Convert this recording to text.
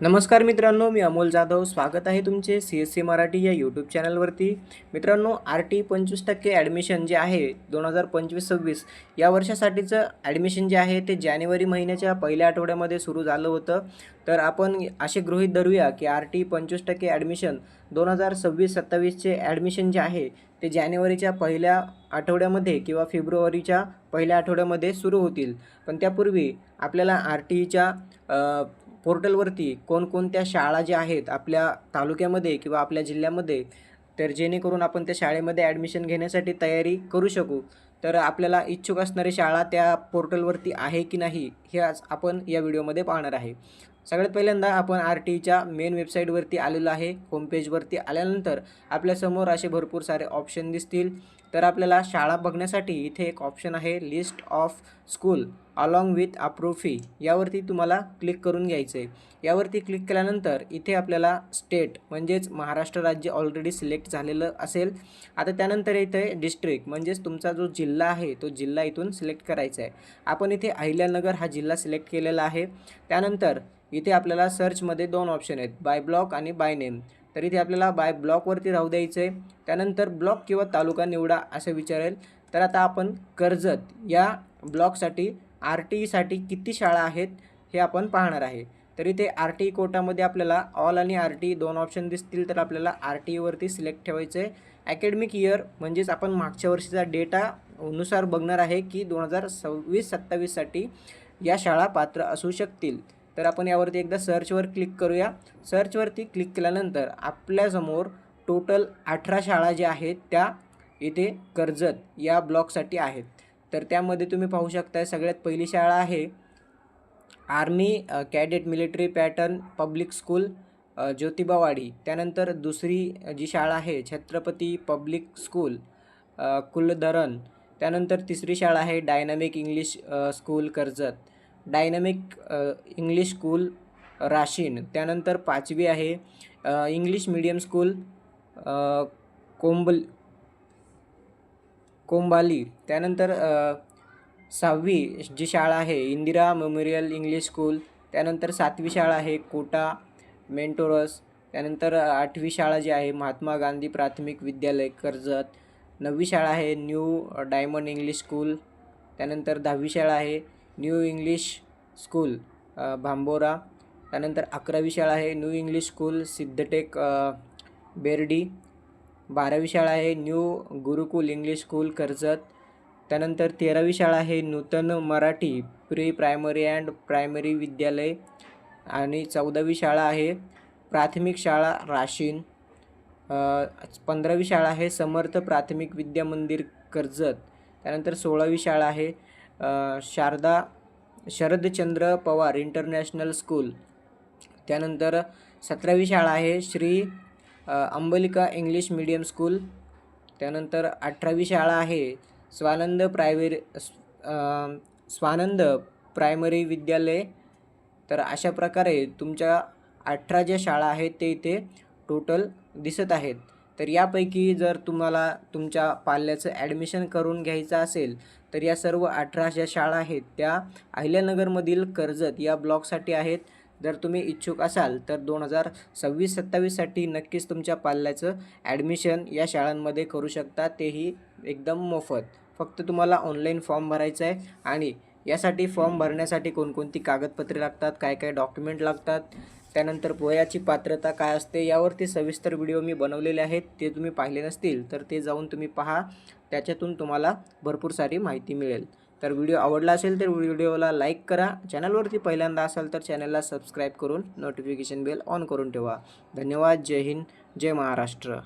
नमस्कार मित्रांनो मी अमोल जाधव. स्वागत आहे तुमचे सी एस सी मराठी या यूट्यूब चॅनलवरती मित्रांनो आर टी पंचवीस टक्के ॲडमिशन जे आहे दोन हजार पंचवीस सव्वीस या वर्षासाठीचं ॲडमिशन जे आहे ते जानेवारी महिन्याच्या पहिल्या आठवड्यामध्ये सुरू झालं होतं. तर आपण असे गृहीत धरूया की आर टी पंचवीस टक्के ॲडमिशन दोन हजार सव्वीस सत्तावीसचे ॲडमिशन जे आहे ते जानेवारीच्या पहिल्या आठवड्यामध्ये किंवा फेब्रुवारीच्या पहिल्या आठवड्यामध्ये सुरू होतील. पण त्यापूर्वी आपल्याला आर टीच्या पोर्टलवरती कोणकोणत्या शाळा ज्या आहेत आपल्या तालुक्यामध्ये किंवा आपल्या जिल्ह्यामध्ये तर जेणेकरून आपण त्या शाळेमध्ये ॲडमिशन घेण्यासाठी तयारी करू शकू. तर आपल्याला इच्छुक असणारी शाळा त्या पोर्टलवरती आहे की नाही हे आज आपण या व्हिडिओमध्ये पाहणार आहे. सगळ्यात पहिल्यांदा आपण आर टीच्या मेन वेबसाईटवरती आलेलो आहे. होमपेजवरती आल्यानंतर आपल्यासमोर असे भरपूर सारे ऑप्शन दिसतील. तर आपल्याला शाळा बघण्यासाठी इथे एक ऑप्शन आहे list of school along with अप्रूफी fee यावरती तुम्हाला क्लिक करून घ्यायचं आहे यावरती क्लिक केल्यानंतर इथे आपल्याला स्टेट म्हणजेच महाराष्ट्र राज्य ऑलरेडी सिलेक्ट झालेलं असेल. आता त्यानंतर इथे डिस्ट्रिक्ट म्हणजेच तुमचा जो जिल्हा आहे तो जिल्हा इथून सिलेक्ट करायचा आहे आपण इथे अहिल्यानगर हा जिल्हा सिलेक्ट केलेला आहे. त्यानंतर इथे आपल्याला सर्चमध्ये दोन ऑप्शन आहेत. बाय ब्लॉक आणि बाय नेम तर इथे आपल्याला बाय ब्लॉकवरती राहू द्यायचं आहे त्यानंतर ब्लॉक किंवा तालुका निवडा असं विचारेल तर आता आपण कर्जत या ब्लॉकसाठी आर टी ईसाठी किती शाळा आहेत हे आपण पाहणार आहे. तर इथे आर टी ई कोटामध्ये आपल्याला ऑल आणि आर टी दोन ऑप्शन दिसतील तर आपल्याला आर टी ईवरती सिलेक्ट ठेवायचं आहे ॲकॅडमिक इयर म्हणजेच आपण मागच्या वर्षीचा डेटा नुसार बघणार आहे की दोन हजार सव्वीस सत्तावीससाठी या शाळा पात्र असू शकतील. तर आपण यावरती एकदा सर्चवर क्लिक करूया. सर्चवरती क्लिक केल्यानंतर आपल्यासमोर टोटल अठरा शाळा ज्या आहेत त्या इथे कर्जत या ब्लॉकसाठी आहेत. तर त्यामध्ये तुम्ही पाहू शकता सगळ्यात पहिली शाळा आहे army cadet military pattern public school Jyotibawadi. त्यानंतर दुसरी जी शाळा आहे छत्रपती पब्लिक स्कूल कुलधरण. त्यानंतर तिसरी शाळा आहे dynamic English school Karjat. Dynamic English school Rashin. त्यानंतर पाचवी आहे English medium school Kombal Kombali. त्यानंतर सहावी जी शाळा आहे इंदिरा मेमोरियल इंग्लिश स्कूल. त्यानंतर सातवी शाळा आहे कोटा मेंटोरस. त्यानंतर आठवी शाळा जी आहे महात्मा गांधी प्राथमिक विद्यालय कर्जत. नववी शाळा आहे न्यू डायमंड इंग्लिश स्कूल. त्यानंतर दहावी शाळा आहे न्यू इंग्लिश स्कूल भांबोरा. त्यानंतर अकरावी शाळा आहे new English school Siddhatek Berdi. बारावी शाळा आहे new Gurukul English school Karjat. त्यानंतर तेरावी शाळा आहे Nutan Marathi pre primary and primary विद्यालय. आणि चौदावी शाळा आहे प्राथमिक शाळा राशीन. पंधरावी शाळा आहे समर्थ प्राथमिक विद्या मंदिर कर्जत. त्यानंतर सोळावी शाळा आहे शारदा शरदचंद्र पवार इंटरनॅशनल स्कूल. त्यानंतर सतरावी शाळा आहे Shri Ambalika English medium school. त्यानंतर अठरावी शाळा आहे स्वानंद प्रायवेरी स्वानंद प्रायमरी विद्यालय. तर अशा प्रकारे तुमच्या अठरा ज्या शाळा आहेत ते इथे टोटल दिसत आहेत. तर यापैकी जर तुम्हाला तुमच्या पाल्याचं ॲडमिशन करून घ्यायचं असेल तर या सर्व अठरा ज्या शाळा आहेत त्या अहिल्यानगरमधील कर्जत या ब्लॉकसाठी आहेत. जर तुम्ही इच्छुक असाल तर दोन हजार सव्वीस सत्तावीससाठी नक्कीच तुमच्या पाल्याचं ॲडमिशन या शाळांमध्ये करू शकता. तेही एकदम मोफत. फक्त तुम्हाला ऑनलाईन फॉर्म भरायचा आहे आणि यासाठी फॉर्म भरण्यासाठी कोणकोणती कागदपत्रे लागतात काय काय डॉक्युमेंट लागतात त्यानंतर वयाची पात्रता काय असते यावरती सविस्तर व्हिडिओ मी बनवलेले आहेत. ते तुम्ही पाहिले नसतील तर ते जाऊन तुम्ही पहा. त्याच्यातून तुम्हाला भरपूर सारी माहिती मिळेल. तर व्हिडिओ आवडला असेल तर व्हिडिओला लाईक करा. चॅनलवरती पहिल्यांदा असाल तर चॅनलला सबस्क्राईब करून नोटिफिकेशन बेल ऑन करून ठेवा. धन्यवाद. जय हिंद. जय महाराष्ट्र.